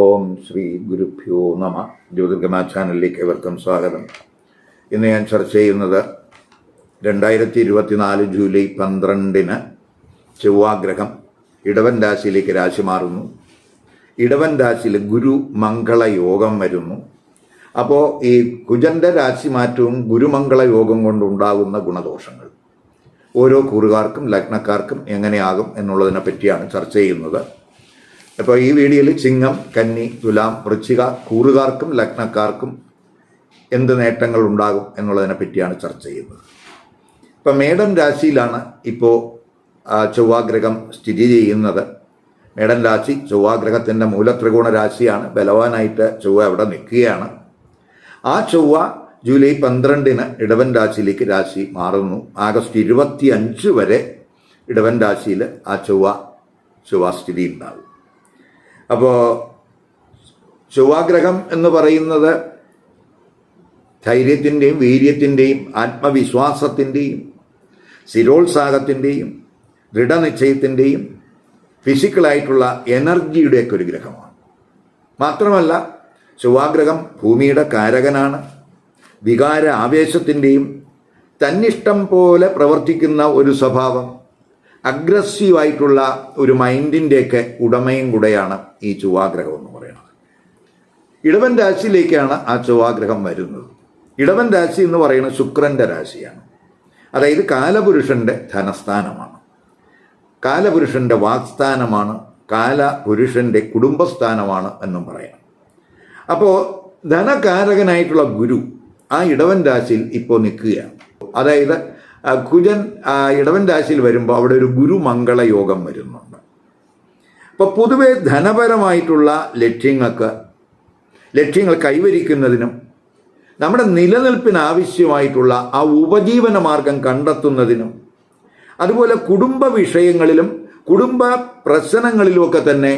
ഓം ശ്രീ ഗുരുഭ്യോ നമ. ജ്യോതിർഗമ ചാനലിലേക്ക് ഏവർക്കും സ്വാഗതം. ഇന്ന് ഞാൻ ചർച്ച ചെയ്യുന്നത് രണ്ടായിരത്തി ഇരുപത്തിനാല് ജൂലൈ പന്ത്രണ്ടിന് ചൊവ്വാഗ്രഹം ഇടവൻ രാശിയിലേക്ക് രാശി മാറുന്നു. ഇടവൻ രാശിയിൽ ഗുരു മംഗള യോഗം വരുന്നു. അപ്പോൾ ഈ കുജന്റെ രാശി മാറ്റവും ഗുരുമംഗള യോഗം കൊണ്ടുണ്ടാകുന്ന ഗുണദോഷങ്ങൾ. ഓരോ കൂറുകാർക്കും ലഗ്നക്കാർക്കും എങ്ങനെയാകും എന്നുള്ളതിനെ പറ്റിയാണ് ചർച്ച ചെയ്യുന്നത്. അപ്പോൾ ഈ വീഡിയോയിൽ ചിങ്ങം കന്നി തുലാം വൃശ്ചിക കൂറുകാർക്കും ലഗ്നക്കാർക്കും എന്ത് നേട്ടങ്ങൾ ഉണ്ടാകും എന്നുള്ളതിനെ പറ്റിയാണ് ചർച്ച ചെയ്യുന്നത്. ഇപ്പം മേടൻ രാശിയിലാണ് ഇപ്പോൾ ചൊവ്വാഗ്രഹം സ്ഥിതി ചെയ്യുന്നത്. മേടൻ രാശി ചൊവ്വാഗ്രഹത്തിന്റെ മൂലത്രികോണ രാശിയാണ്. ബലവാനായിട്ട് ചൊവ്വ അവിടെ നിൽക്കുകയാണ്. ആ ചൊവ്വ ജൂലൈ പന്ത്രണ്ടിന് ഇടവൻ രാശിയിലേക്ക് രാശി മാറുന്നു. ആഗസ്റ്റ് ഇരുപത്തി അഞ്ച് വരെ ഇടവൻ രാശിയിൽ ആ ചൊവ്വ ചൊവ്വ സ്ഥിതി ഉണ്ടാകും. അപ്പോൾ ചൊവ്വാഗ്രഹം എന്ന് പറയുന്നത് ധൈര്യത്തിന്റെയും വീര്യത്തിന്റെയും ആത്മവിശ്വാസത്തിന്റെയും സ്ഥിരോത്സാഹത്തിന്റെയും ദൃഢനിശ്ചയത്തിന്റെയും ഫിസിക്കലായിട്ടുള്ള എനർജിയുടെയൊക്കെ ഒരു ഗ്രഹമാണ്. മാത്രമല്ല ചൊവ്വാഗ്രഹം ഭൂമിയുടെ കാരകനാണ്. വികാര ആവേശത്തിന്റെയും തന്നിഷ്ടം പോലെ പ്രവർത്തിക്കുന്ന ഒരു സ്വഭാവം. അഗ്രസീവായിട്ടുള്ള ഒരു മൈൻഡിന്റെയൊക്കെ ഉടമയും കൂടെയാണ് ഈ ചൊവ്വാഗ്രഹം എന്ന് പറയുന്നത്. ഇടവൻ രാശിയിലേക്കാണ് ആ ചൊവ്വാഗ്രഹം വരുന്നത്. ഇടവൻ രാശി എന്ന് പറയുന്നത് ശുക്രന്റെ രാശിയാണ്. അതായത് കാലപുരുഷന്റെ ധനസ്ഥാനമാണ്. കാലപുരുഷന്റെ വാക്സ്ഥാനമാണ് കാലപുരുഷന്റെ കുടുംബസ്ഥാനമാണ് എന്നും പറയാം. അപ്പോൾ ധനകാരകനായിട്ടുള്ള ഗുരു ആ ഇടവൻ രാശിയിൽ ഇപ്പോൾ നിൽക്കുകയാണ്. അതായത് കുജൻ ഇടവൻ രാശിയിൽ വരുമ്പോൾ അവിടെ ഒരു ഗുരുമംഗള യോഗം വരുന്നുണ്ട്. അപ്പോൾ പൊതുവെ ധനപരമായിട്ടുള്ള ലക്ഷ്യങ്ങൾക്ക് ലക്ഷ്യങ്ങൾ കൈവരിക്കുന്നതിനും നമ്മുടെ നിലനിൽപ്പിന് ആവശ്യമായിട്ടുള്ള ആ ഉപജീവന മാർഗം കണ്ടെത്തുന്നതിനും അതുപോലെ കുടുംബ വിഷയങ്ങളിലും കുടുംബ പ്രശ്നങ്ങളിലുമൊക്കെ തന്നെ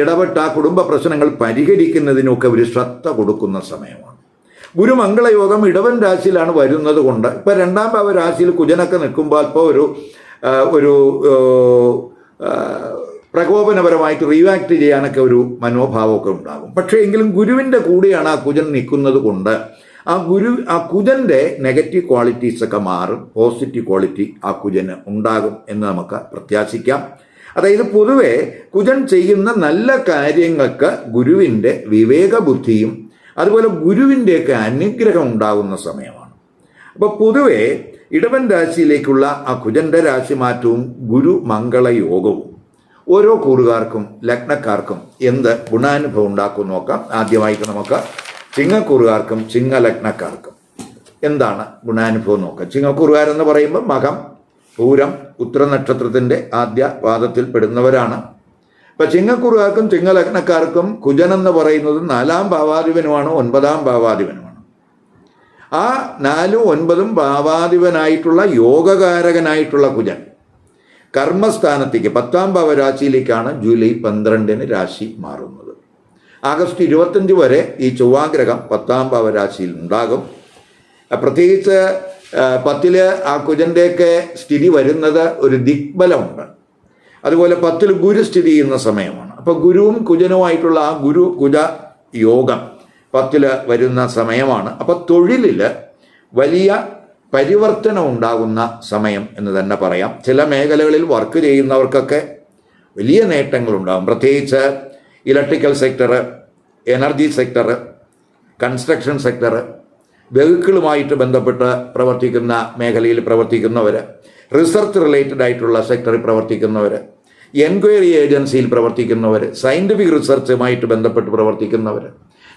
ഇടപെട്ട കുടുംബ പ്രശ്നങ്ങൾ പരിഹരിക്കുന്നതിനുമൊക്കെ ഒരു ശ്രദ്ധ കൊടുക്കുന്ന സമയമാണ്. ഗുരുമംഗളയോഗം ഇടവൻ രാശിയിലാണ് വരുന്നത് കൊണ്ട് ഇപ്പം രണ്ടാം ഭാവ രാശിയിൽ കുജനൊക്കെ നിൽക്കുമ്പോൾ ഇപ്പോൾ ഒരു ഒരു പ്രകോപനപരമായിട്ട് റീവാക്ട് ചെയ്യാനൊക്കെ ഒരു മനോഭാവമൊക്കെ ഉണ്ടാകും. പക്ഷേ എങ്കിലും ഗുരുവിന്റെ കൂടെയാണ് ആ കുജൻ നിൽക്കുന്നത് കൊണ്ട് ആ ഗുരു ആ കുജന്റെ നെഗറ്റീവ് ക്വാളിറ്റീസൊക്കെ മാറും പോസിറ്റീവ് ക്വാളിറ്റി ആ കുജന് ഉണ്ടാകും എന്ന് നമുക്ക് പ്രത്യാശിക്കാം. അതായത് പൊതുവെ കുജൻ ചെയ്യുന്ന നല്ല കാര്യങ്ങൾക്ക് ഗുരുവിന്റെ വിവേകബുദ്ധിയും അതുപോലെ ഗുരുവിന്റെയൊക്കെ അനുഗ്രഹം ഉണ്ടാകുന്ന സമയമാണ്. അപ്പോൾ പൊതുവെ ഇടവൻ രാശിയിലേക്കുള്ള ആ കുജന്റെ രാശി മാറ്റവും ഗുരു മംഗള യോഗവും ഓരോ കൂറുകാർക്കും ലഗ്നക്കാർക്കും എന്ത് ഗുണാനുഭവം ഉണ്ടാക്കും നോക്കാം. ആദ്യമായിട്ട് നമുക്ക് ചിങ്ങക്കൂറുകാർക്കും ചിങ്ങലഗ്നക്കാർക്കും എന്താണ് ഗുണാനുഭവം നോക്കാം. ചിങ്ങക്കൂറുകാരെന്ന് പറയുമ്പോൾ മകം പൂരം ഉത്തര നക്ഷത്രത്തിന്റെ ആദ്യ പാദത്തിൽ പെടുന്നവരാണ്. ഇപ്പം ചിങ്ങക്കുറുകാർക്കും ചിങ്ങലഗ്നക്കാർക്കും കുജൻ എന്ന് പറയുന്നത് നാലാം ഭാവാധിപനുമാണ് ഒൻപതാം ഭാവാധിപനുമാണ്. ആ നാലും ഒൻപതും ഭാവാധിപനായിട്ടുള്ള യോഗകാരകനായിട്ടുള്ള കുജൻ കർമ്മസ്ഥാനത്തേക്ക് പത്താം ഭാവരാശിയിലേക്കാണ് ജൂലൈ പന്ത്രണ്ടിന് രാശി മാറുന്നത്. ആഗസ്റ്റ് ഇരുപത്തഞ്ച് വരെ ഈ ചൊവ്വാഗ്രഹം പത്താം ഭാവരാശിയിൽ ഉണ്ടാകും. പ്രത്യേകിച്ച് പത്തിൽ ആ കുജന്റെയൊക്കെ സ്ഥിതി വരുന്നത് ഒരു ദിഗ്ബലമുണ്ട്. അതുപോലെ പത്തിൽ ഗുരു സ്ഥിതി ചെയ്യുന്ന സമയമാണ്. അപ്പോൾ ഗുരുവും കുജനുമായിട്ടുള്ള ആ ഗുരു കുജ യോഗം പത്തിൽ വരുന്ന സമയമാണ്. അപ്പോൾ തൊഴിലിൽ വലിയ പരിവർത്തനം ഉണ്ടാകുന്ന സമയം എന്ന് തന്നെ പറയാം. ചില മേഖലകളിൽ വർക്ക് ചെയ്യുന്നവർക്കൊക്കെ വലിയ നേട്ടങ്ങളുണ്ടാകും. പ്രത്യേകിച്ച് electrical sector energy sector construction sector വെഹിക്കിളുമായിട്ട് ബന്ധപ്പെട്ട് പ്രവർത്തിക്കുന്ന മേഖലയിൽ പ്രവർത്തിക്കുന്നവർ റിസർച്ച് റിലേറ്റഡ് ആയിട്ടുള്ള സെക്ടറിൽ പ്രവർത്തിക്കുന്നവർ എൻക്വയറി ഏജൻസിയിൽ പ്രവർത്തിക്കുന്നവർ സയന്റിഫിക് റിസർച്ചുമായിട്ട് ബന്ധപ്പെട്ട് പ്രവർത്തിക്കുന്നവർ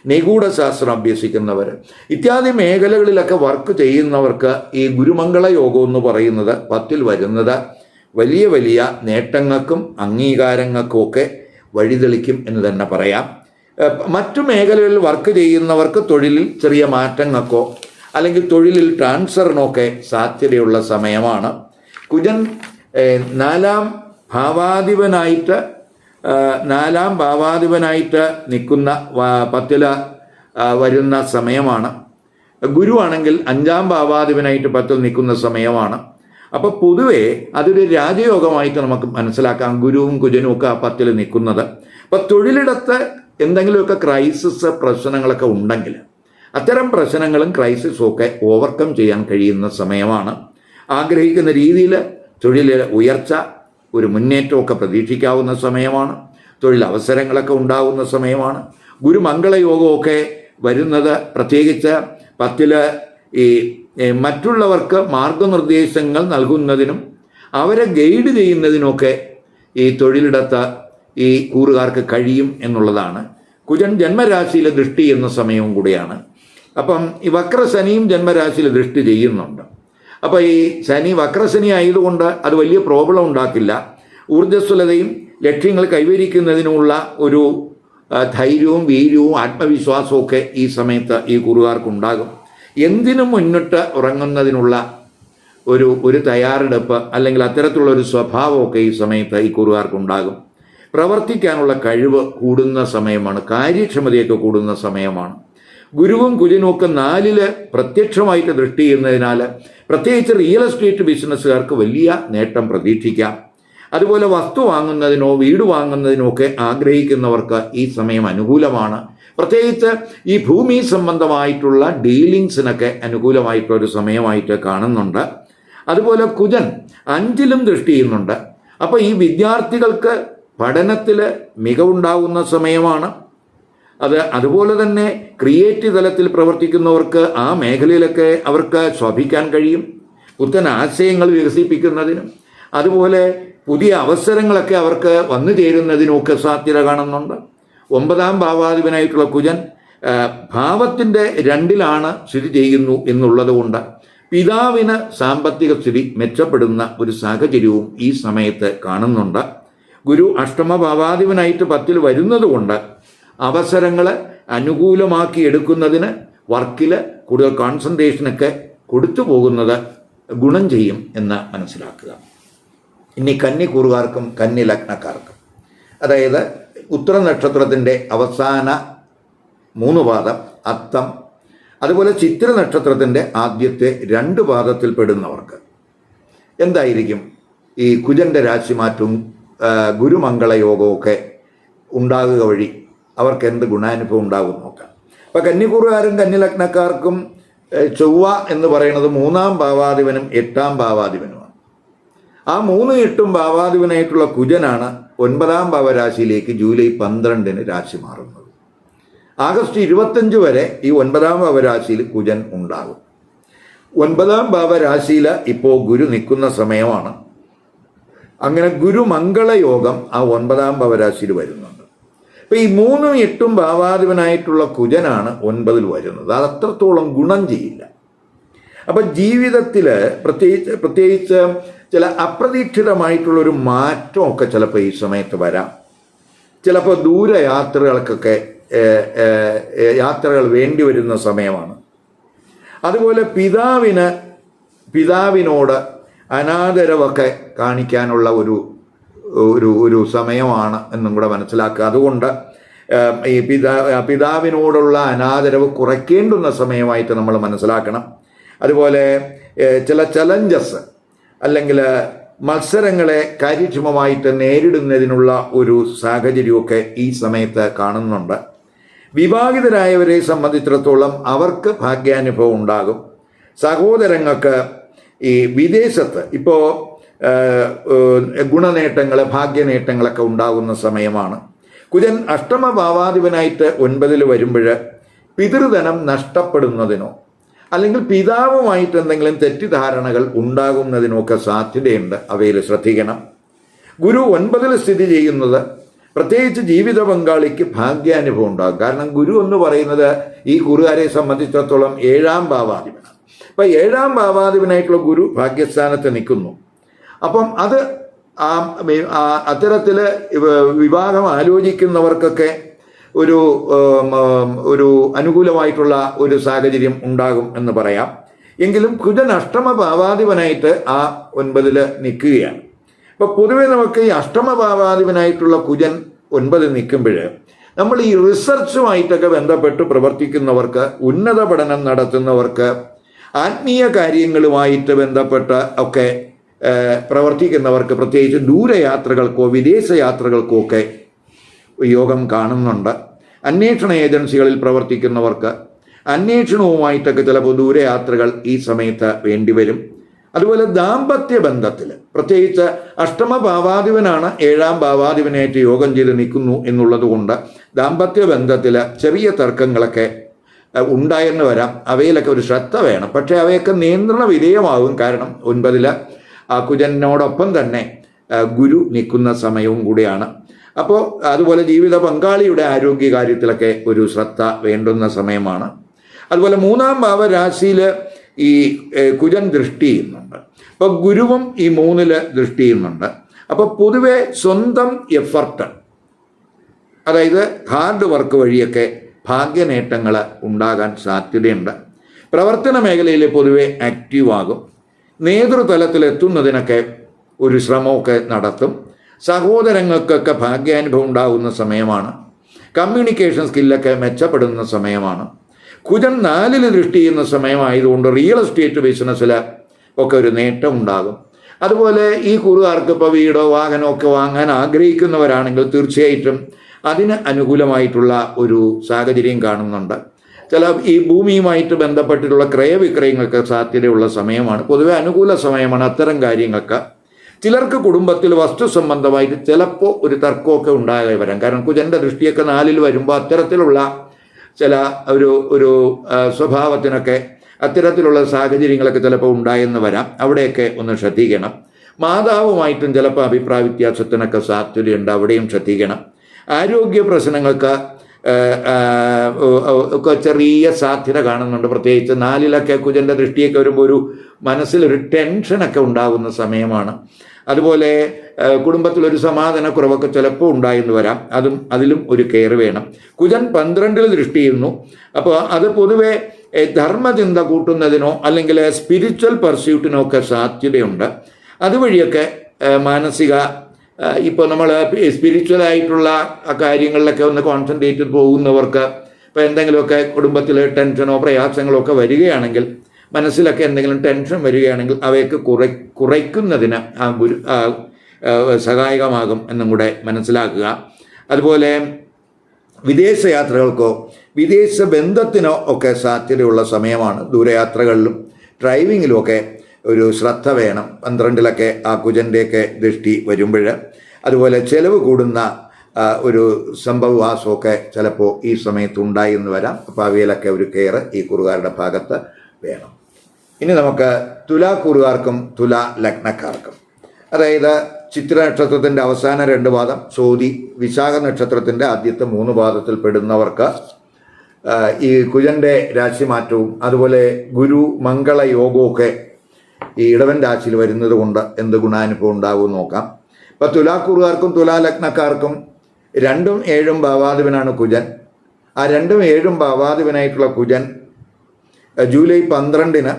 നിഗൂഢശാസ്ത്രം അഭ്യസിക്കുന്നവർ ഇത്യാദി മേഖലകളിലൊക്കെ വർക്ക് ചെയ്യുന്നവർക്ക് ഈ ഗുരുമംഗള യോഗം എന്ന് പറയുന്നത് പത്തിൽ വരുന്നത് വലിയ വലിയ നേട്ടങ്ങൾക്കും അംഗീകാരങ്ങൾക്കും ഒക്കെ വഴിതെളിക്കും എന്ന് തന്നെ പറയാം. മറ്റു മേഖലകളിൽ വർക്ക് ചെയ്യുന്നവർക്ക് തൊഴിലിൽ ചെറിയ മാറ്റങ്ങൾക്കോ അല്ലെങ്കിൽ തൊഴിലിൽ ട്രാൻസ്ഫറിനൊക്കെ സാധ്യതയുള്ള സമയമാണ്. കുജൻ നാലാം ഭാവാധിപനായിട്ട് നാലാം ഭാവാധിപനായിട്ട് നിൽക്കുന്ന പത്തില വരുന്ന സമയമാണ്. ഗുരുവാണെങ്കിൽ അഞ്ചാം ഭാവാധിപനായിട്ട് പത്തിൽ നിൽക്കുന്ന സമയമാണ്. അപ്പോൾ പൊതുവെ അതൊരു രാജയോഗമായിട്ട് നമുക്ക് മനസ്സിലാക്കാം. ഗുരുവും കുജനും ഒക്കെ ആ പത്തിൽ നിൽക്കുന്നത്. അപ്പോൾ തൊഴിലിടത്ത് എന്തെങ്കിലുമൊക്കെ ക്രൈസിസ് പ്രശ്നങ്ങളൊക്കെ ഉണ്ടെങ്കിൽ അത്തരം പ്രശ്നങ്ങളും ക്രൈസിസും ഒക്കെ ഓവർകം ചെയ്യാൻ കഴിയുന്ന സമയമാണ്. ആഗ്രഹിക്കുന്ന രീതിയിൽ തൊഴിലിൽ ഉയർച്ച ഒരു മുന്നേറ്റമൊക്കെ പ്രതീക്ഷിക്കാവുന്ന സമയമാണ്. തൊഴിലവസരങ്ങളൊക്കെ ഉണ്ടാകുന്ന സമയമാണ്. ഗുരുമംഗളയോഗമൊക്കെ വരുന്നത് പ്രത്യേകിച്ച് പത്തിൽ ഈ മറ്റുള്ളവർക്ക് മാർഗനിർദ്ദേശങ്ങൾ നൽകുന്നതിനും അവരെ ഗൈഡ് ചെയ്യുന്നതിനുമൊക്കെ ഈ തൊഴിലിടത്ത് ഈ കൂറുകാർക്ക് കഴിയും എന്നുള്ളതാണ്. കുജൻ ജന്മരാശിയിലെ ദൃഷ്ടി എന്ന സമയവും കൂടിയാണ്. അപ്പം ഈ വക്രശനിയും ജന്മരാശിയിൽ ദൃഷ്ടി ചെയ്യുന്നുണ്ട്. അപ്പോൾ ഈ ശനി വക്രശനി ആയതുകൊണ്ട് അത് വലിയ പ്രോബ്ലം ഉണ്ടാക്കില്ല. ഊർജസ്വലതയും ലക്ഷ്യങ്ങൾ കൈവരിക്കുന്നതിനുമുള്ള ഒരു ധൈര്യവും വീര്യവും ആത്മവിശ്വാസവും ഒക്കെ ഈ സമയത്ത് ഈ കുറുകാർക്കുണ്ടാകും എന്തിനും മുന്നിട്ട് ഉറങ്ങുന്നതിനുള്ള ഒരു ഒരു തയ്യാറെടുപ്പ് അല്ലെങ്കിൽ അത്തരത്തിലുള്ള ഒരു സ്വഭാവമൊക്കെ ഈ സമയത്ത് ഈ കുറുകാർക്കുണ്ടാകും പ്രവർത്തിക്കാനുള്ള കഴിവ് കൂടുന്ന സമയമാണ് കാര്യക്ഷമതയൊക്കെ കൂടുന്ന സമയമാണ്. ഗുരുവും കുലിനുമൊക്കെ നാലിൽ പ്രത്യക്ഷമായിട്ട് ദൃഷ്ടി ചെയ്യുന്നതിനാൽ പ്രത്യേകിച്ച് റിയൽ എസ്റ്റേറ്റ് ബിസിനസ്സുകാർക്ക് വലിയ നേട്ടം പ്രതീക്ഷിക്കാം. അതുപോലെ വസ്തു വാങ്ങുന്നതിനോ വീട് വാങ്ങുന്നതിനോ ഒക്കെ ആഗ്രഹിക്കുന്നവർക്ക് ഈ സമയം അനുകൂലമാണ്. പ്രത്യേകിച്ച് ഈ ഭൂമി സംബന്ധമായിട്ടുള്ള ഡീലിങ്സിനൊക്കെ അനുകൂലമായിട്ടൊരു സമയമായിട്ട് കാണുന്നുണ്ട്. അതുപോലെ കുജൻ അഞ്ചിലും ദൃഷ്ടി ചെയ്യുന്നുണ്ട്. അപ്പോൾ ഈ വിദ്യാർത്ഥികൾക്ക് പഠനത്തിൽ മികവുണ്ടാകുന്ന സമയമാണ്. അത് അതുപോലെ തന്നെ ക്രിയേറ്റീവ് തലത്തിൽ പ്രവർത്തിക്കുന്നവർക്ക് ആ മേഖലയിലൊക്കെ അവർക്ക് ശോഭിക്കാൻ കഴിയും. പുത്തൻ ആശയങ്ങൾ വികസിപ്പിക്കുന്നതിനും അതുപോലെ പുതിയ അവസരങ്ങളൊക്കെ അവർക്ക് വന്നു ചേരുന്നതിനുമൊക്കെ സാധ്യത കാണുന്നുണ്ട്. ഒമ്പതാം ഭാവാധിപനായിട്ടുള്ള കുജൻ ഭാവത്തിന്റെ രണ്ടിലാണ് സ്ഥിതി ചെയ്യുന്നു എന്നുള്ളതുകൊണ്ട് പിതാവിന് സാമ്പത്തിക സ്ഥിതി മെച്ചപ്പെടുന്ന ഒരു സാഹചര്യവും ഈ സമയത്ത് കാണുന്നുണ്ട്. ഗുരു അഷ്ടമ ഭാവാധിപനായിട്ട് പത്തിൽ വരുന്നത് കൊണ്ട് അവസരങ്ങൾ അനുകൂലമാക്കി എടുക്കുന്നതിന് വർക്കിൽ കൂടുതൽ കോൺസെൻട്രേഷനൊക്കെ കൊടുത്തു പോകുന്നത് ഗുണം ചെയ്യും എന്ന് മനസ്സിലാക്കുക. ഇനി കന്നി കൂറുകാർക്കും കന്നി ലഗ്നക്കാർക്കും. അതായത് ഉത്തര നക്ഷത്രത്തിന്റെ അവസാന മൂന്ന് പാദം അത്തം അതുപോലെ ചിത്ര നക്ഷത്രത്തിന്റെ ആദ്യത്തെ രണ്ട് പാദത്തിൽ പെടുന്നവർക്ക്. എന്തായിരിക്കും? ഈ കുജന്റെ രാശിമാറ്റവും ഗുരുമംഗളയോഗമൊക്കെ ഗുരുമംഗള യോഗമൊക്കെ ഉണ്ടാകുക വഴി അവർക്ക് എന്ത് ഗുണാനുഭവം ഉണ്ടാകും നോക്കാം. അപ്പം കന്നിക്കൂറുകാരും കന്നിലഗ്നക്കാർക്കും ചൊവ്വ എന്ന് പറയുന്നത് മൂന്നാം ഭാവാധിപനും എട്ടാം ഭാവാധിപനുമാണ്. ആ മൂന്ന് എട്ടും ഭാവാധിപനായിട്ടുള്ള കുജനാണ് ഒൻപതാം ഭാവരാശിയിലേക്ക് ജൂലൈ പന്ത്രണ്ടിന് രാശി മാറുന്നത്. ആഗസ്റ്റ് ഇരുപത്തഞ്ച് വരെ ഈ ഒൻപതാം ഭാവരാശിയിൽ കുജൻ ഉണ്ടാകും. ഒൻപതാം ഭാവരാശിയിൽ ഇപ്പോൾ ഗുരു നിൽക്കുന്ന സമയമാണ്. അങ്ങനെ ഗുരുമംഗളയോഗം ആ ഒൻപതാം ഭാവരാശിയിൽ വരുന്നുണ്ട് അപ്പൊ ഈ മൂന്നും എട്ടും ഭാവാധിപനായിട്ടുള്ള കുജനാണ് ഒൻപതിൽ വരുന്നത്. അത് അത്രത്തോളം ഗുണം ചെയ്യില്ല. അപ്പൊ ജീവിതത്തിൽ പ്രത്യേകിച്ച് പ്രത്യേകിച്ച് ചില അപ്രതീക്ഷിതമായിട്ടുള്ളൊരു മാറ്റമൊക്കെ ചിലപ്പോൾ ഈ സമയത്ത് വരാം. ചിലപ്പോൾ ദൂരയാത്രകൾക്കൊക്കെ യാത്രകൾ വേണ്ടി വരുന്ന സമയമാണ്. അതുപോലെ പിതാവിന് പിതാവിനോട് അനാദരവൊക്കെ കാണിക്കാനുള്ള ഒരു ഒരു ഒരു സമയമാണ് എന്നും കൂടെ മനസ്സിലാക്കുക. അതുകൊണ്ട് ഈ പിതാ പിതാവിനോടുള്ള അനാദരവ് കുറയ്ക്കേണ്ടുന്ന സമയമായിട്ട് നമ്മൾ മനസ്സിലാക്കണം. അതുപോലെ ചില ചലഞ്ചസ് അല്ലെങ്കിൽ മത്സരങ്ങളെ കാര്യക്ഷമമായിട്ട് നേരിടുന്നതിനുള്ള ഒരു സാഹചര്യമൊക്കെ ഈ സമയത്ത് കാണുന്നുണ്ട്. വിവാഹിതരായവരെ സംബന്ധിച്ചിടത്തോളം അവർക്ക് ഭാഗ്യാനുഭവം ഉണ്ടാകും. സഹോദരങ്ങൾക്ക് ഈ വിദേശത്ത് ഇപ്പോൾ ഗുണനേട്ടങ്ങൾ ഭാഗ്യനേട്ടങ്ങളൊക്കെ ഉണ്ടാകുന്ന സമയമാണ്. കുജൻ അഷ്ടമ ഭാവാധിപനായിട്ട് ഒൻപതിൽ വരുമ്പോൾ പിതൃധനം നഷ്ടപ്പെടുന്നതിനോ അല്ലെങ്കിൽ പിതാവുമായിട്ട് എന്തെങ്കിലും തെറ്റിദ്ധാരണകൾ ഉണ്ടാകുന്നതിനോ ഒക്കെ സാധ്യതയുണ്ട്. അവയിൽ ശ്രദ്ധിക്കണം. ഗുരു ഒൻപതിൽ സ്ഥിതി ചെയ്യുന്നത് പ്രത്യേകിച്ച് ജീവിത പങ്കാളിക്ക് ഭാഗ്യാനുഭവം ഉണ്ടാകും. കാരണം ഗുരു എന്ന് പറയുന്നത് ഈ ഗുരുകാരെ സംബന്ധിച്ചിടത്തോളം ഏഴാം ഭാവാധിപനാണ്. അപ്പം ഏഴാം ഭാവാധിപനായിട്ടുള്ള ഗുരു ഭാഗ്യസ്ഥാനത്ത് നിൽക്കുന്നു. അപ്പം അത് അത്തരത്തിൽ വിവാഹം ആലോചിക്കുന്നവർക്കൊക്കെ ഒരു ഒരു അനുകൂലമായിട്ടുള്ള ഒരു സാഹചര്യം ഉണ്ടാകും എന്ന് പറയാം. എങ്കിലും കുജൻ അഷ്ടമഭാവാധിപനായിട്ട് ആ ഒൻപതിൽ നിൽക്കുകയാണ്. അപ്പോൾ പൊതുവെ നമുക്ക് ഈ അഷ്ടമഭാവാധിപനായിട്ടുള്ള കുജൻ ഒൻപതിൽ നിൽക്കുമ്പോൾ നമ്മൾ ഈ റിസർച്ചുമായിട്ടൊക്കെ ബന്ധപ്പെട്ട് പ്രവർത്തിക്കുന്നവർക്ക് ഉന്നത പഠനം നടത്തുന്നവർക്ക് ആത്മീയ കാര്യങ്ങളുമായിട്ട് ബന്ധപ്പെട്ട് ഒക്കെ പ്രവർത്തിക്കുന്നവർക്ക് പ്രത്യേകിച്ച് ദൂരയാത്രകൾക്കോ വിദേശ യാത്രകൾക്കോ ഒക്കെ യോഗം കാണുന്നുണ്ട്. അന്വേഷണ ഏജൻസികളിൽ പ്രവർത്തിക്കുന്നവർക്ക് അന്വേഷണവുമായിട്ടൊക്കെ ചിലപ്പോൾ ദൂരയാത്രകൾ ഈ സമയത്ത് വേണ്ടിവരും അതുപോലെ ദാമ്പത്യ ബന്ധത്തിൽ പ്രത്യേകിച്ച് അഷ്ടമ ഭാവാധിപനാണ് ഏഴാം ഭാവാധിപനായിട്ട് യോഗം ചെയ്ത് നിൽക്കുന്നു എന്നുള്ളത് കൊണ്ട് ദാമ്പത്യ ബന്ധത്തിൽ ചെറിയ തർക്കങ്ങളൊക്കെ ഉണ്ടായെന്ന് വരാം. അവയിലൊക്കെ ഒരു ശ്രദ്ധ വേണം. പക്ഷേ അവയൊക്കെ നിയന്ത്രണ വിധേയമാകും കാരണം ഒൻപതിൽ കുജനോടൊപ്പം തന്നെ ഗുരു നിൽക്കുന്ന സമയവും കൂടിയാണ്. അപ്പോൾ അതുപോലെ ജീവിത പങ്കാളിയുടെ ആരോഗ്യ കാര്യത്തിലൊക്കെ ഒരു ശ്രദ്ധ വേണ്ടുന്ന സമയമാണ്. അതുപോലെ മൂന്നാം ഭാവ രാശിയിൽ ഈ കുജൻ ദൃഷ്ടി ചെയ്യുന്നുണ്ട്. അപ്പോൾ ഗുരുവും ഈ മൂന്നിൽ ദൃഷ്ടി ചെയ്യുന്നുണ്ട്. അപ്പോൾ പൊതുവെ സ്വന്തം എഫർട്ട് അതായത് ഹാർഡ് വർക്ക് വഴിയൊക്കെ ഭാഗ്യനേട്ടങ്ങൾ ഉണ്ടാകാൻ സാധ്യതയുണ്ട്. പ്രവർത്തന മേഖലയിൽ പൊതുവെ ആക്റ്റീവ് ആകും. നേതൃതലത്തിൽ എത്തുന്നതിനൊക്കെ ഒരു ശ്രമമൊക്കെ നടത്തും. സഹോദരങ്ങൾക്കൊക്കെ ഭാഗ്യാനുഭവം ഉണ്ടാകുന്ന സമയമാണ്. കമ്മ്യൂണിക്കേഷൻ സ്കില്ലൊക്കെ മെച്ചപ്പെടുന്ന സമയമാണ്. കുജൻ നാലിൽ ദൃഷ്ടി ചെയ്യുന്ന സമയമായതുകൊണ്ട് റിയൽ എസ്റ്റേറ്റ് ബിസിനസ്സിൽ ഒക്കെ ഒരു നേട്ടം ഉണ്ടാകും. അതുപോലെ ഈ കുറുകാർക്ക് ഇപ്പോൾ വീടോ വാഹനമോ ഒക്കെ വാങ്ങാൻ ആഗ്രഹിക്കുന്നവരാണെങ്കിൽ തീർച്ചയായിട്ടും അതിന് അനുകൂലമായിട്ടുള്ള ഒരു സാഹചര്യം കാണുന്നുണ്ട്. ചില ഈ ഭൂമിയുമായിട്ട് ബന്ധപ്പെട്ടിട്ടുള്ള ക്രയവിക്രയങ്ങൾക്ക് സാധ്യതയുള്ള സമയമാണ് പൊതുവെ അനുകൂല സമയമാണ് അത്തരം കാര്യങ്ങൾക്ക്. ചിലർക്ക് കുടുംബത്തിൽ വസ്തു സംബന്ധമായിട്ട് ചിലപ്പോൾ ഒരു തർക്കമൊക്കെ ഉണ്ടാകെ വരാം. കാരണം കുജന്റെ ദൃഷ്ടിയൊക്കെ നാലിൽ വരുമ്പോൾ അത്തരത്തിലുള്ള ചില ഒരു ഒരു സ്വഭാവത്തിനൊക്കെ അത്തരത്തിലുള്ള സാഹചര്യങ്ങളൊക്കെ ചിലപ്പോൾ ഉണ്ടായെന്ന് വരാം. അവിടെയൊക്കെ ഒന്ന് ശ്രദ്ധിക്കണം. മാതാവുമായിട്ടും ചിലപ്പോൾ അഭിപ്രായ വ്യത്യാസത്തിനൊക്കെ സാധ്യതയുണ്ട്. അവിടെയും ശ്രദ്ധിക്കണം. ആരോഗ്യ പ്രശ്നങ്ങൾക്ക് ഒക്കെ ചെറിയ സാധ്യത കാണുന്നുണ്ട്. പ്രത്യേകിച്ച് നാലിലൊക്കെ കുജന്റെ ദൃഷ്ടിയൊക്കെ വരുമ്പോൾ ഒരു മനസ്സിലൊരു ടെൻഷനൊക്കെ ഉണ്ടാകുന്ന സമയമാണ്. അതുപോലെ കുടുംബത്തിലൊരു സമാധാനക്കുറവൊക്കെ ചിലപ്പോൾ ഉണ്ടായെന്ന് വരാം. അതും അതിലും ഒരു കെയർ വേണം. കുജൻ പന്ത്രണ്ടിൽ ദൃഷ്ടി ചെയ്യുന്നു അപ്പോൾ അത് പൊതുവെ ധർമ്മചിന്ത കൂട്ടുന്നതിനോ അല്ലെങ്കിൽ സ്പിരിച്വൽ പെർസ്യൂട്ടിനോ ഒക്കെ സാധ്യതയുണ്ട്. അതുവഴിയൊക്കെ മാനസിക ഇപ്പോൾ നമ്മൾ സ്പിരിച്വൽ ആയിട്ടുള്ള കാര്യങ്ങളിലൊക്കെ ഒന്ന് കോൺസെൻട്രേറ്റ് പോകുന്നവർക്ക് ഇപ്പോൾ എന്തെങ്കിലുമൊക്കെ കുടുംബത്തിൽ ടെൻഷനോ പ്രയാസങ്ങളോ ഒക്കെ വരികയാണെങ്കിൽ മനസ്സിലൊക്കെ എന്തെങ്കിലും ടെൻഷൻ വരികയാണെങ്കിൽ അവയൊക്കെ കുറ കുറയ്ക്കുന്നതിന് ആ ഗുരു സഹായകമാകും എന്നും കൂടെ മനസ്സിലാക്കുക. അതുപോലെ വിദേശ യാത്രകൾക്കോ വിദേശ ബന്ധത്തിനോ ഒക്കെ സാധ്യതയുള്ള സമയമാണ് ദൂരയാത്രകളിലും ഡ്രൈവിങ്ങിലും ഒക്കെ ഒരു ശ്രദ്ധ വേണം. പന്ത്രണ്ടിലൊക്കെ ആ കുജന്റെയൊക്കെ ദൃഷ്ടി വരുമ്പോൾ. അതുപോലെ ചെലവ് കൂടുന്ന ഒരു സംഭവവാസമൊക്കെ ചിലപ്പോൾ ഈ സമയത്ത് ഉണ്ടായി എന്ന് വരാം. അപ്പോൾ അവയിലൊക്കെ ഒരു കെയർ ഈ കുറുകാരുടെ ഭാഗത്ത് വേണം. ഇനി നമുക്ക് തുലാ കുറുകാർക്കും തുലാ ലഗ്നക്കാർക്കും. അതായത് ചിത്ര നക്ഷത്രത്തിന്റെ അവസാന രണ്ട് പാദം ചോതി വിശാഖ നക്ഷത്രത്തിന്റെ ആദ്യത്തെ മൂന്ന് പാദത്തിൽ പെടുന്നവർക്ക് ഈ കുജന്റെ രാശിമാറ്റവും അതുപോലെ ഗുരു മംഗള യോഗവും ഈ ഇടവൻ രാശിയിൽ വരുന്നത് കൊണ്ട് എന്ത് ഗുണാനുഭവം ഉണ്ടാവും നോക്കാം. ഇപ്പം തുലാക്കുറുകാർക്കും തുലാലഗ്നക്കാർക്കും രണ്ടും ഏഴും ഭാവാധിപനാണ് കുജൻ. ആ രണ്ടും ഏഴും ഭാവാധിപനായിട്ടുള്ള കുജൻ ജൂലൈ പന്ത്രണ്ടിന്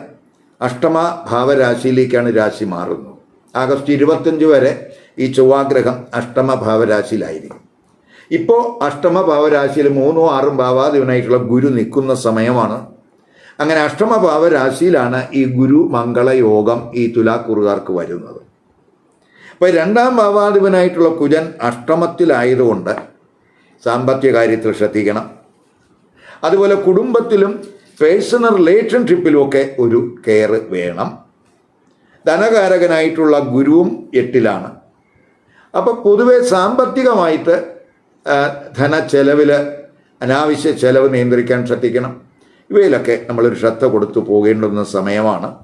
അഷ്ടമ ഭാവരാശിയിലേക്കാണ് രാശി മാറുന്നത്. ആഗസ്റ്റ് ഇരുപത്തഞ്ച് വരെ ഈ ചൊവ്വാഗ്രഹം അഷ്ടമ ഭാവരാശിയിലായിരിക്കും. ഇപ്പോൾ അഷ്ടമ ഭാവരാശിയിൽ മൂന്നും ആറും ഭാവാധിപനായിട്ടുള്ള ഗുരു നിൽക്കുന്ന സമയമാണ്. അങ്ങനെ അഷ്ടമഭാവ രാശിയിലാണ് ഈ ഗുരു മംഗളയോഗം ഈ തുലാക്കുറുകാർക്ക് വരുന്നത്. അപ്പോൾ രണ്ടാം ഭാവാധിപനായിട്ടുള്ള കുജൻ അഷ്ടമത്തിലായതുകൊണ്ട് സാമ്പത്തിക കാര്യത്തിൽ ശ്രദ്ധിക്കണം. അതുപോലെ കുടുംബത്തിലും പേഴ്സണൽ റിലേഷൻഷിപ്പിലുമൊക്കെ ഒരു കെയർ വേണം. ധനകാരകനായിട്ടുള്ള ഗുരുവും എട്ടിലാണ്. അപ്പോൾ പൊതുവെ സാമ്പത്തികമായിട്ട് ധന ചെലവിൽ അനാവശ്യ ചെലവ് നിയന്ത്രിക്കാൻ ശ്രദ്ധിക്കണം. ഇവയിലൊക്കെ നമ്മളൊരു ശ്രദ്ധ കൊടുത്തു പോകേണ്ടുന്ന സമയമാണ്.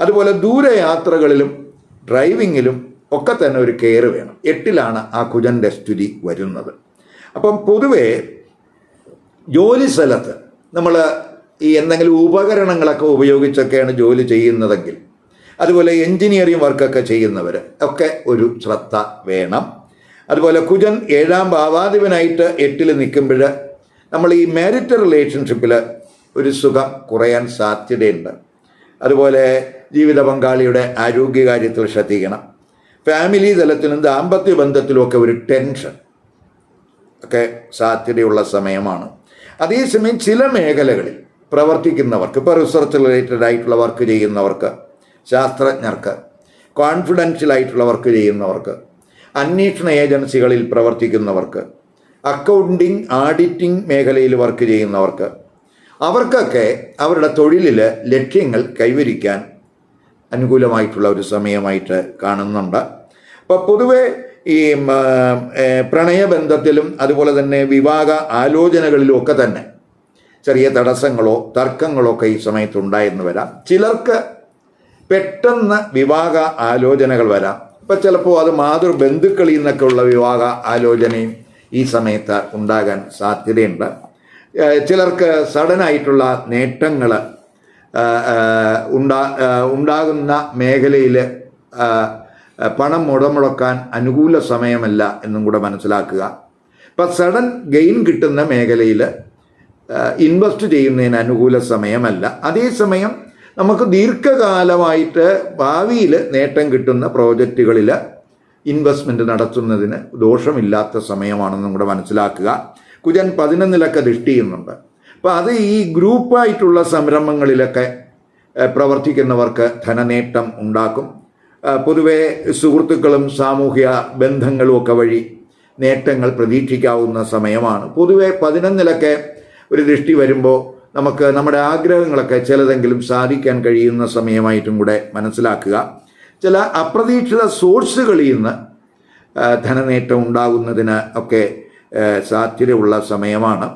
അതുപോലെ ദൂരയാത്രകളിലും ഡ്രൈവിങ്ങിലും ഒക്കെ തന്നെ ഒരു കെയർ വേണം. എട്ടിലാണ് ആ കുജന്റെ സ്ഥിതി വരുന്നത്. അപ്പം പൊതുവേ ജോലി സ്ഥലത്ത് നമ്മൾ ഈ എന്തെങ്കിലും ഉപകരണങ്ങളൊക്കെ ഉപയോഗിച്ചൊക്കെയാണ് ജോലി ചെയ്യുന്നതെങ്കിൽ അതുപോലെ എൻജിനീയറിംഗ് വർക്കൊക്കെ ചെയ്യുന്നവർ ഒക്കെ ഒരു ശ്രദ്ധ വേണം. അതുപോലെ കുജൻ ഏഴാം ഭാവാധിപനായിട്ട് എട്ടിൽ നിൽക്കുമ്പോൾ നമ്മൾ ഈ മാരിറ്റൽ റിലേഷൻഷിപ്പിൽ ഒരു സുഖം കുറയാൻ സാധ്യതയുണ്ട്. അതുപോലെ ജീവിത പങ്കാളിയുടെ ആരോഗ്യകാര്യത്തിൽ ശ്രദ്ധിക്കണം. ഫാമിലി തലത്തിലും ദാമ്പത്യ ബന്ധത്തിലും ഒക്കെ ഒരു ടെൻഷൻ ഒക്കെ സാധ്യതയുള്ള സമയമാണ്. അതേസമയം ചില മേഖലകളിൽ പ്രവർത്തിക്കുന്നവർക്ക് ഇപ്പോൾ റിസർച്ച് റിലേറ്റഡ് ആയിട്ടുള്ള വർക്ക് ചെയ്യുന്നവർക്ക് ശാസ്ത്രജ്ഞർക്ക് കോൺഫിഡൻഷ്യൽ ആയിട്ടുള്ള വർക്ക് ചെയ്യുന്നവർക്ക് അന്വേഷണ ഏജൻസികളിൽ പ്രവർത്തിക്കുന്നവർക്ക് അക്കൗണ്ടിങ് ആഡിറ്റിംഗ് മേഖലയിൽ വർക്ക് ചെയ്യുന്നവർക്ക് അവർക്കൊക്കെ അവരുടെ തൊഴിലിൽ ലക്ഷ്യങ്ങൾ കൈവരിക്കാൻ അനുകൂലമായിട്ടുള്ള ഒരു സമയമായിട്ട് കാണുന്നുണ്ട്. അപ്പോൾ പൊതുവെ ഈ പ്രണയബന്ധത്തിലും അതുപോലെ തന്നെ വിവാഹ ആലോചനകളിലും ഒക്കെ തന്നെ ചെറിയ തടസ്സങ്ങളോ തർക്കങ്ങളോ ഒക്കെ ഈ സമയത്ത് വരാം. ചിലർക്ക് പെട്ടെന്ന് വിവാഹ ആലോചനകൾ വരാം. ഇപ്പം ചിലപ്പോൾ അത് മാതൃബന്ധുക്കളിൽ നിന്നൊക്കെ ഉള്ള വിവാഹ ആലോചനയും ഈ സമയത്ത് ഉണ്ടാകാൻ സാധ്യതയുണ്ട്. ചിലർക്ക് സഡനായിട്ടുള്ള നേട്ടങ്ങൾ ഉണ്ടാ ഉണ്ടാകുന്ന മേഖലയിൽ പണം മുടമുടക്കാൻ അനുകൂല സമയമല്ല എന്നും കൂടെ മനസ്സിലാക്കുക. ഇപ്പം സഡൻ ഗെയിൻ കിട്ടുന്ന മേഖലയിൽ ഇൻവെസ്റ്റ് ചെയ്യുന്നതിന് അനുകൂല സമയമല്ല. അതേസമയം നമുക്ക് ദീർഘകാലമായിട്ട് ഭാവിയിൽ നേട്ടം കിട്ടുന്ന പ്രോജക്റ്റുകളിൽ ഇൻവെസ്റ്റ്മെന്റ് നടത്തുന്നതിന് ദോഷമില്ലാത്ത സമയമാണെന്നും കൂടെ മനസ്സിലാക്കുക. കുജൻ പതിനൊന്നിലൊക്കെ ദൃഷ്ടി ചെയ്യുന്നുണ്ട് അപ്പോൾ അത് ഈ ഗ്രൂപ്പായിട്ടുള്ള സംരംഭങ്ങളിലൊക്കെ പ്രവർത്തിക്കുന്നവർക്ക് ധനനേട്ടം ഉണ്ടാക്കും. പൊതുവെ സുഹൃത്തുക്കളും സാമൂഹ്യ ബന്ധങ്ങളും ഒക്കെ വഴി നേട്ടങ്ങൾ പ്രതീക്ഷിക്കാവുന്ന സമയമാണ്. പൊതുവെ പതിനൊന്നിലൊക്കെ ഒരു ദൃഷ്ടി വരുമ്പോൾ നമുക്ക് നമ്മുടെ ആഗ്രഹങ്ങളൊക്കെ ചിലതെങ്കിലും സാധിക്കാൻ കഴിയുന്ന സമയമായിട്ടും കൂടെ മനസ്സിലാക്കുക. ചില അപ്രതീക്ഷിത സോഴ്സുകളിൽ നിന്ന് ധനനേട്ടം ഉണ്ടാകുന്നതിന് ഒക്കെ സാധ്യതയുള്ള സമയമാണ്.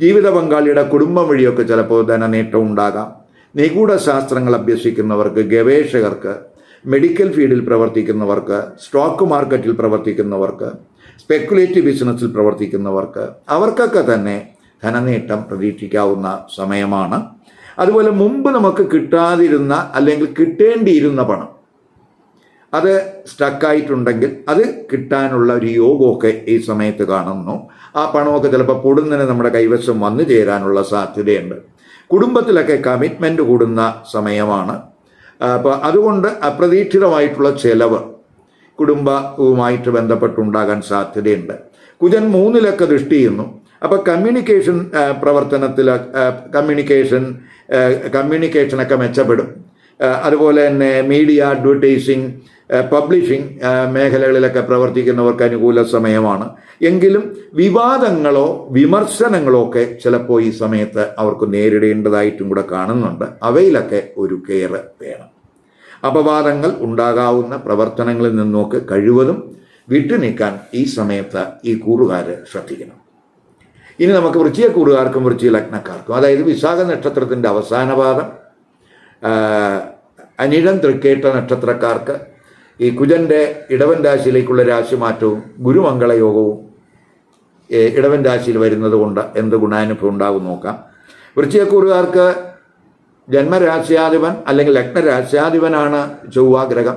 ജീവിത പങ്കാളിയുടെ കുടുംബം വഴിയൊക്കെ ചിലപ്പോൾ ധനനേട്ടം ഉണ്ടാകാം. നിഗൂഢ ശാസ്ത്രങ്ങൾ അഭ്യസിക്കുന്നവർക്ക് ഗവേഷകർക്ക് മെഡിക്കൽ ഫീൽഡിൽ പ്രവർത്തിക്കുന്നവർക്ക് സ്റ്റോക്ക് മാർക്കറ്റിൽ പ്രവർത്തിക്കുന്നവർക്ക് സ്പെക്കുലേറ്റീവ് ബിസിനസ്സിൽ പ്രവർത്തിക്കുന്നവർക്ക് അവർക്കൊക്കെ തന്നെ ധനനേട്ടം പ്രതീക്ഷിക്കാവുന്ന സമയമാണ്. അതുപോലെ മുമ്പ് നമുക്ക് കിട്ടാതിരുന്ന അല്ലെങ്കിൽ കിട്ടേണ്ടിയിരുന്ന പണം അത് സ്റ്റക്കായിട്ടുണ്ടെങ്കിൽ അത് കിട്ടാനുള്ള ഒരു യോഗമൊക്കെ ഈ സമയത്ത് കാണുന്നു. ആ പണമൊക്കെ ചിലപ്പോൾ പൊടുന്നതിന് നമ്മുടെ കൈവശം വന്നു ചേരാനുള്ള സാധ്യതയുണ്ട്. കുടുംബത്തിലൊക്കെ കമ്മിറ്റ്മെന്റ് കൂടുന്ന സമയമാണ്. അപ്പോൾ അതുകൊണ്ട് അപ്രതീക്ഷിതമായിട്ടുള്ള ചെലവ് കുടുംബവുമായിട്ട് ബന്ധപ്പെട്ടുണ്ടാകാൻ സാധ്യതയുണ്ട്. കുജൻ മൂന്നിലൊക്കെ ദൃഷ്ടി ചെയ്യുന്നു. അപ്പോൾ കമ്മ്യൂണിക്കേഷൻ പ്രവർത്തനത്തിൽ കമ്മ്യൂണിക്കേഷൻ കമ്മ്യൂണിക്കേഷനൊക്കെ മെച്ചപ്പെടും. അതുപോലെ തന്നെ മീഡിയ അഡ്വർടൈസിങ് പബ്ലിഷിംഗ് മേഖലകളിലൊക്കെ പ്രവർത്തിക്കുന്നവർക്ക് അനുകൂല സമയമാണ്. എങ്കിലും വിവാദങ്ങളോ വിമർശനങ്ങളോ ഒക്കെ ചിലപ്പോൾ ഈ സമയത്ത് അവർക്ക് നേരിടേണ്ടതായിട്ടും കൂടെ കാണുന്നുണ്ട്. അവയിലൊക്കെ ഒരു കെയർ വേണം. അപവാദങ്ങൾ ഉണ്ടാകാവുന്ന പ്രവർത്തനങ്ങളിൽ നിന്നൊക്കെ കഴിവതും വിട്ടുനിൽക്കാൻ ഈ സമയത്ത് ഈ കൂറുകാർ ശ്രദ്ധിക്കണം. ഇനി നമുക്ക് വൃശ്ചിക കൂറുകാർക്കും വൃശ്ചിക ലഗ്നക്കാർക്കും അതായത് വിശാഖ നക്ഷത്രത്തിന്റെ അവസാന പാദം അനിഴം തൃക്കേട്ട നക്ഷത്രക്കാർക്ക് ഈ കുജന്റെ ഇടവൻ രാശിയിലേക്കുള്ള രാശിമാറ്റവും ഗുരുമംഗള യോഗവും ഇടവൻ രാശിയിൽ വരുന്നത് കൊണ്ട് എന്ത് ഗുണാനുഭവം ഉണ്ടാകും നോക്കാം. വൃശ്ചികക്കൂറുകാർക്ക് ജന്മരാശ്യാധിപൻ അല്ലെങ്കിൽ ലഗ്നരാശ്യാധിപനാണ് ചൊവ്വാഗ്രഹം.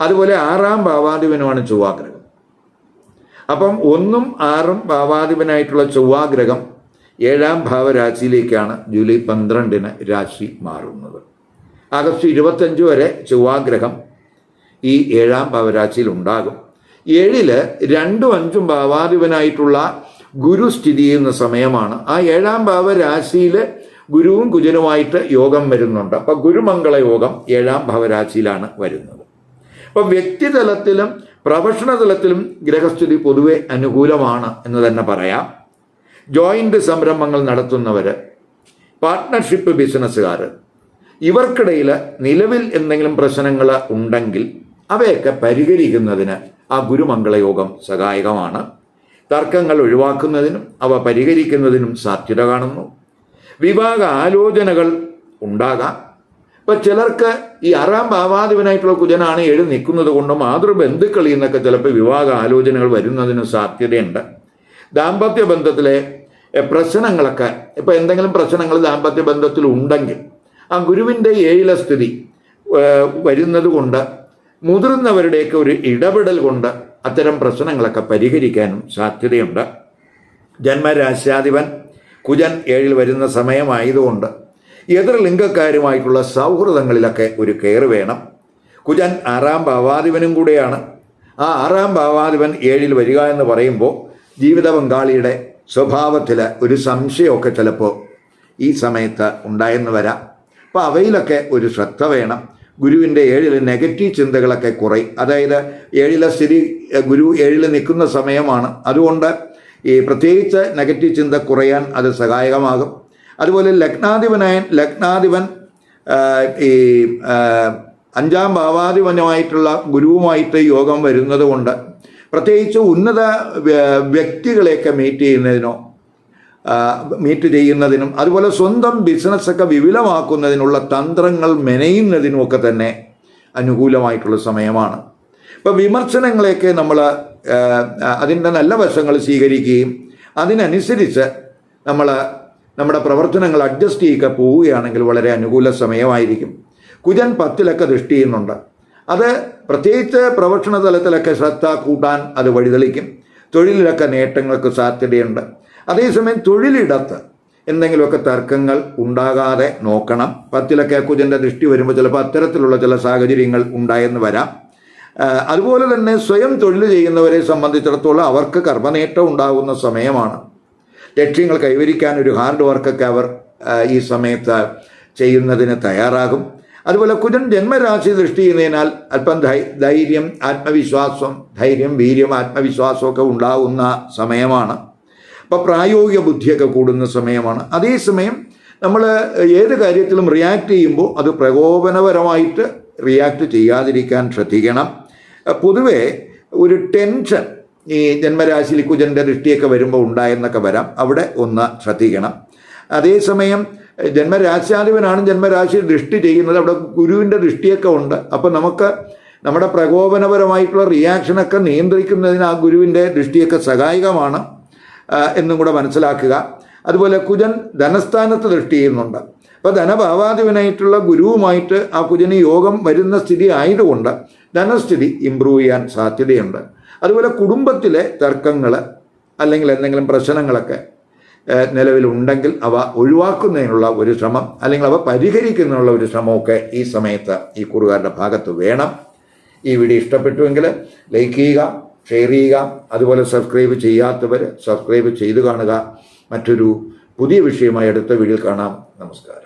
അതുപോലെ ആറാം ഭാവാധിപനുമാണ് ചൊവ്വാഗ്രഹം. അപ്പം ഒന്നും ആറും ഭാവാധിപനായിട്ടുള്ള ചൊവ്വാഗ്രഹം ഏഴാം ഭാവരാശിയിലേക്കാണ് ജൂലൈ പന്ത്രണ്ടിന് രാശി മാറുന്നത്. ആഗസ്റ്റ് ഇരുപത്തഞ്ച് വരെ ചൊവ്വാഗ്രഹം ഈ ഏഴാം ഭാവരാശിയിൽ ഉണ്ടാകും. ഏഴിൽ രണ്ടും അഞ്ചും ഭാവാധിപനായിട്ടുള്ള ഗുരു സ്ഥിതി ചെയ്യുന്ന സമയമാണ്. ആ ഏഴാം ഭാവരാശിയിൽ ഗുരുവും കുജനുമായിട്ട് യോഗം വരുന്നുണ്ട്. അപ്പം ഗുരുമംഗള യോഗം ഏഴാം ഭാവരാശിയിലാണ് വരുന്നത്. അപ്പം വ്യക്തിതലത്തിലും പ്രൊഫഷണൽ തലത്തിലും ഗ്രഹസ്ഥിതി പൊതുവെ അനുകൂലമാണ് എന്ന് തന്നെ പറയാം. ജോയിന്റ് സംരംഭങ്ങൾ നടത്തുന്നവർ പാർട്ട്ണർഷിപ്പ് ബിസിനസ്സുകാർ ഇവർക്കിടയിൽ നിലവിൽ എന്തെങ്കിലും പ്രശ്നങ്ങൾ ഉണ്ടെങ്കിൽ അവയൊക്കെ പരിഹരിക്കുന്നതിന് ആ ഗുരുമംഗളയോഗം സഹായകമാണ്. തർക്കങ്ങൾ ഒഴിവാക്കുന്നതിനും അവ പരിഹരിക്കുന്നതിനും സാധ്യത കാണുന്നു. വിവാഹ ആലോചനകൾ ഉണ്ടാകാം. ഇപ്പം ചിലർക്ക് ഈ ആറാം ഭാവാധിപനായിട്ടുള്ള കുജനാണ് എഴുതി നിൽക്കുന്നത് കൊണ്ട് മാതൃബന്ധുക്കളിൽ നിന്നൊക്കെ ചിലപ്പോൾ വിവാഹ ആലോചനകൾ വരുന്നതിന് സാധ്യതയുണ്ട്. ദാമ്പത്യ ബന്ധത്തിലെ പ്രശ്നങ്ങളൊക്കെ ഇപ്പം എന്തെങ്കിലും പ്രശ്നങ്ങൾ ദാമ്പത്യ ബന്ധത്തിൽ ഉണ്ടെങ്കിൽ ആ ഗുരുവിന്റെ ഏഴിലെ സ്ഥിതി വരുന്നത് കൊണ്ട് മുതിർന്നവരുടെയൊക്കെ ഒരു ഇടപെടൽ കൊണ്ട് അത്തരം പ്രശ്നങ്ങളൊക്കെ പരിഹരിക്കാനും സാധ്യതയുണ്ട്. ജന്മരാശ്യാധിപൻ കുജൻ ഏഴിൽ വരുന്ന സമയമായതുകൊണ്ട് എതിർ ലിംഗക്കാരുമായിട്ടുള്ള സൗഹൃദങ്ങളിലൊക്കെ ഒരു കെയർ വേണം. കുജൻ ആറാം ഭാവാധിപനും കൂടെയാണ്. ആ ആറാം ഭാവാധിപൻ ഏഴിൽ വരിക എന്ന് പറയുമ്പോൾ ജീവിത പങ്കാളിയുടെ സ്വഭാവത്തിൽ ഒരു സംശയമൊക്കെ ചിലപ്പോൾ ഈ സമയത്ത് ഉണ്ടായെന്ന് വരാം. അപ്പോൾ അവയിലൊക്കെ ഒരു ശ്രദ്ധ വേണം. ഗുരുവിന്റെ ഏഴിൽ നെഗറ്റീവ് ചിന്തകളൊക്കെ കുറയും അതായത് ഏഴിലെ സ്ഥിതി ഗുരു ഏഴിൽ നിൽക്കുന്ന സമയമാണ്. അതുകൊണ്ട് ഈ പ്രത്യേകിച്ച് നെഗറ്റീവ് ചിന്ത കുറയാൻ അത് സഹായകമാകും. അതുപോലെ ലഗ്നാധിപനായ ലഗ്നാധിപൻ ഈ അഞ്ചാം ഭാവാധിപനുമായിട്ടുള്ള ഗുരുവുമായിട്ട് യോഗം വരുന്നത് കൊണ്ട് പ്രത്യേകിച്ച് ഉന്നത വ്യക്തികളെയൊക്കെ മീറ്റ് ചെയ്യുന്നതിനോ മീറ്റ് ചെയ്യുന്നതിനും അതുപോലെ സ്വന്തം ബിസിനസ്സൊക്കെ വിപുലമാക്കുന്നതിനുള്ള തന്ത്രങ്ങൾ മെനയുന്നതിനുമൊക്കെ തന്നെ അനുകൂലമായിട്ടുള്ള സമയമാണ്. ഇപ്പോൾ വിമർശനങ്ങളെയൊക്കെ നമ്മൾ അതിന്റെ നല്ല വശങ്ങൾ സ്വീകരിക്കുകയും അതിനനുസരിച്ച് നമ്മൾ നമ്മുടെ പ്രവർത്തനങ്ങൾ അഡ്ജസ്റ്റ് ചെയ്യുക പോവുകയാണെങ്കിൽ വളരെ അനുകൂല സമയമായിരിക്കും. കുജൻ പത്തിലൊക്കെ ദൃഷ്ടി ചെയ്യുന്നുണ്ട്. അത് പ്രത്യേകിച്ച് പ്രൊഫഷണൽ തലത്തിലൊക്കെ ശ്രദ്ധ കൂട്ടാൻ അത് വഴിതെളിക്കും. തൊഴിലിലൊക്കെ നേട്ടങ്ങൾക്ക് സാധ്യതയുണ്ട്. അതേസമയം തൊഴിലിടത്ത് എന്തെങ്കിലുമൊക്കെ തർക്കങ്ങൾ ഉണ്ടാകാതെ നോക്കണം. പത്തിലൊക്കെ കുജന്റെ ദൃഷ്ടി വരുമ്പോൾ ചിലപ്പോൾ അത്തരത്തിലുള്ള ചില സാഹചര്യങ്ങൾ ഉണ്ടായെന്ന് വരാം. അതുപോലെ തന്നെ സ്വയം തൊഴിൽ ചെയ്യുന്നവരെ സംബന്ധിച്ചിടത്തോളം അവർക്ക് കർമ്മനേട്ടം ഉണ്ടാകുന്ന സമയമാണ്. ലക്ഷ്യങ്ങൾ കൈവരിക്കാൻ ഒരു ഹാർഡ് വർക്കൊക്കെ അവർ ഈ സമയത്ത് ചെയ്യുന്നതിന് തയ്യാറാകും. അതുപോലെ കുജൻ ജന്മരാശി ദൃഷ്ടി ചെയ്യുന്നതിനാൽ അല്പം ധൈര്യം ആത്മവിശ്വാസം ധൈര്യം വീര്യം ആത്മവിശ്വാസമൊക്കെ ഉണ്ടാവുന്ന സമയമാണ്. അപ്പോൾ പ്രായോഗിക ബുദ്ധിയൊക്കെ കൂടുന്ന സമയമാണ്. അതേസമയം നമ്മൾ ഏത് കാര്യത്തിലും റിയാക്ട് ചെയ്യുമ്പോൾ അത് പ്രകോപനപരമായിട്ട് റിയാക്ട് ചെയ്യാതിരിക്കാൻ ശ്രദ്ധിക്കണം. പൊതുവെ ഒരു ടെൻഷൻ ഈ ജന്മരാശിയിൽ കുജന്റെ ദൃഷ്ടിയൊക്കെ വരുമ്പോൾ ഉണ്ടായെന്നൊക്കെ വരാം. അവിടെ ഒന്ന് ശ്രദ്ധിക്കണം. അതേസമയം ജന്മരാശ്യാധിപനാണ് ജന്മരാശി ദൃഷ്ടി ചെയ്യുന്നത്. അവിടെ ഗുരുവിന്റെ ദൃഷ്ടിയൊക്കെ ഉണ്ട്. അപ്പം നമുക്ക് നമ്മുടെ പ്രകോപനപരമായിട്ടുള്ള റിയാക്ഷനൊക്കെ നിയന്ത്രിക്കുന്നതിന് ആ ഗുരുവിന്റെ ദൃഷ്ടിയൊക്കെ സഹായകമാണ് എന്നും കൂടെ മനസ്സിലാക്കുക. അതുപോലെ കുജൻ ധനസ്ഥാനത്ത് ദൃഷ്ടി ചെയ്യുന്നുണ്ട്. അപ്പോൾ ധനഭാവാധിപനായിട്ടുള്ള ഗുരുവുമായിട്ട് ആ കുജന് യോഗം വരുന്ന സ്ഥിതി ആയതുകൊണ്ട് ധനസ്ഥിതി ഇമ്പ്രൂവ് ചെയ്യാൻ സാധ്യതയുണ്ട്. അതുപോലെ കുടുംബത്തിലെ തർക്കങ്ങൾ അല്ലെങ്കിൽ എന്തെങ്കിലും പ്രശ്നങ്ങളൊക്കെ നിലവിലുണ്ടെങ്കിൽ അവ ഒഴിവാക്കുന്നതിനുള്ള ഒരു ശ്രമം അല്ലെങ്കിൽ അവ പരിഹരിക്കുന്നതിനുള്ള ഒരു ശ്രമമൊക്കെ ഈ സമയത്ത് ഈ കുറുകാരുടെ ഭാഗത്ത് വേണം. ഈ വീഡിയോ ഇഷ്ടപ്പെട്ടുവെങ്കിൽ ലൈക്ക് ചെയ്യുക ഷെയർ ചെയ്യുക അതുപോലെ സബ്സ്ക്രൈബ് ചെയ്യാത്തവർ സബ്സ്ക്രൈബ് ചെയ്തു കാണുക. മറ്റൊരു പുതിയ വിഷയമായി അടുത്ത വീഡിയോയിൽ കാണാം. നമസ്കാരം.